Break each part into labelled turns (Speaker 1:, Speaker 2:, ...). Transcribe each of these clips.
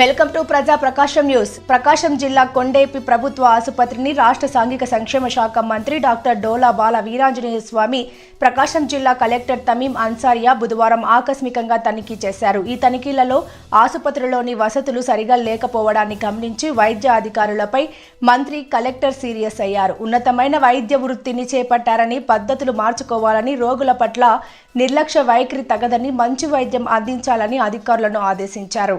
Speaker 1: Welcome to ప్రజా ప్రకాశం news. ప్రకాశం జిల్లా కొండేపి ప్రభుత్వ ఆసుపత్రిని రాష్ట్ర సాంఘిక సంక్షేమ శాఖ మంత్రి డాక్టర్ డోలా బాల వీరాంజనేయ స్వామి ప్రకాశం జిల్లా కలెక్టర్ తమీం అన్సారియా బుధవారం ఆకస్మికంగా తనిఖీ చేశారు. ఈ తనిఖీలలో ఆసుపత్రిలోని వసతులు సరిగా లేకపోవడాన్ని గమనించి వైద్య అధికారులపై మంత్రి కలెక్టర్ సీరియస్ అయ్యారు. ఉన్నతమైన వైద్య వృత్తిని చేపట్టారని పద్ధతులు మార్చుకోవాలని రోగుల పట్ల నిర్లక్ష్య వైఖరి తగదని మంచి వైద్యం అందించాలని అధికారులను ఆదేశించారు.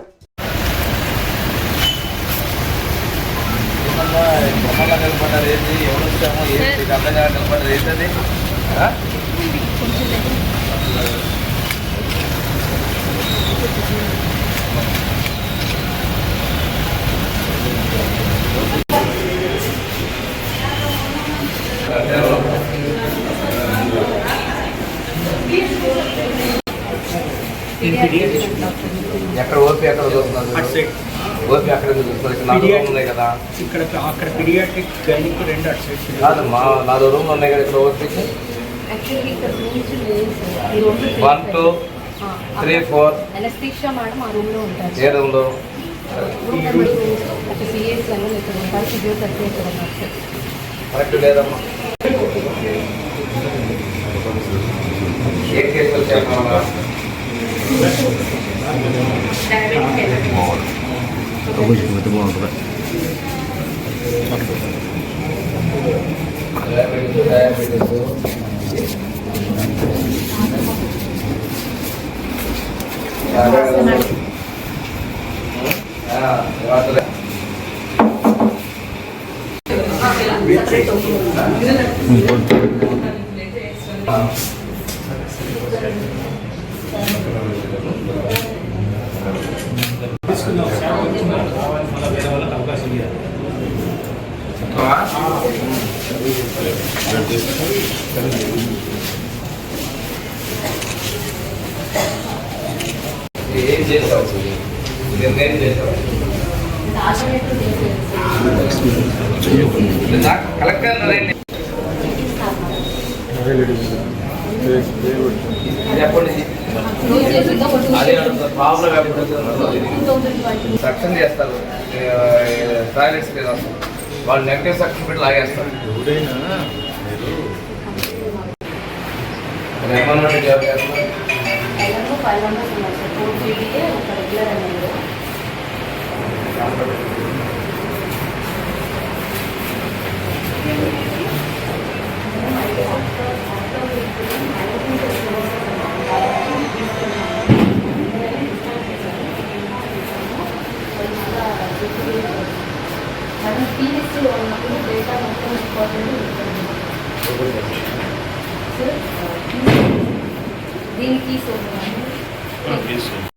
Speaker 2: నిలబడ్డారు ఏంటి ఎవరు వచ్చామో ఏంటి అర్థంగా నిలబడ్డారు ఏంటది? ఎక్కడ ఓపి ఎక్కడ
Speaker 3: అటు
Speaker 2: చూస్తున్నారు
Speaker 3: సైడ్.
Speaker 2: ఓపి అక్కడ ఉన్నాయి కదా.
Speaker 3: ఇక్కడ అక్కడ పీడియాట్రిక్ గైనిక్ రెండు అటు సైడ్
Speaker 2: కాదు మా నాలుగు రూమ్లు ఉన్నాయి కదా ఇక్కడ ఓపీకి one two three four
Speaker 4: anaesthesia madam ఆ రూమ్లో ఉంటారు
Speaker 2: ఏ రూమ్లో.
Speaker 4: రూమ్ నెంబర్
Speaker 2: అవకాశం పెడితే బాగుంటుంది
Speaker 3: Thank you. మళ్ళీ వేరే వాళ్ళకి అవకాశం ఇవ్వాలి
Speaker 2: ఏం చేసావు నిర్ణయం నాకు కలెక్టర్ సక్షన్ చేస్తారు టాయిలెట్స్ వాళ్ళు నెగిటివ్ సక్షన్ పెట్టి లాగేస్తారు మరి ఏమన్నా జాబ్ చేస్తారు
Speaker 4: ఐదు ఫైవ్ మెంబర్స్ మనం పీఎస్సీలో ఉన్నప్పుడు డేటా మొత్తం ఇంపార్టెంట్ సార్ దీనికి సో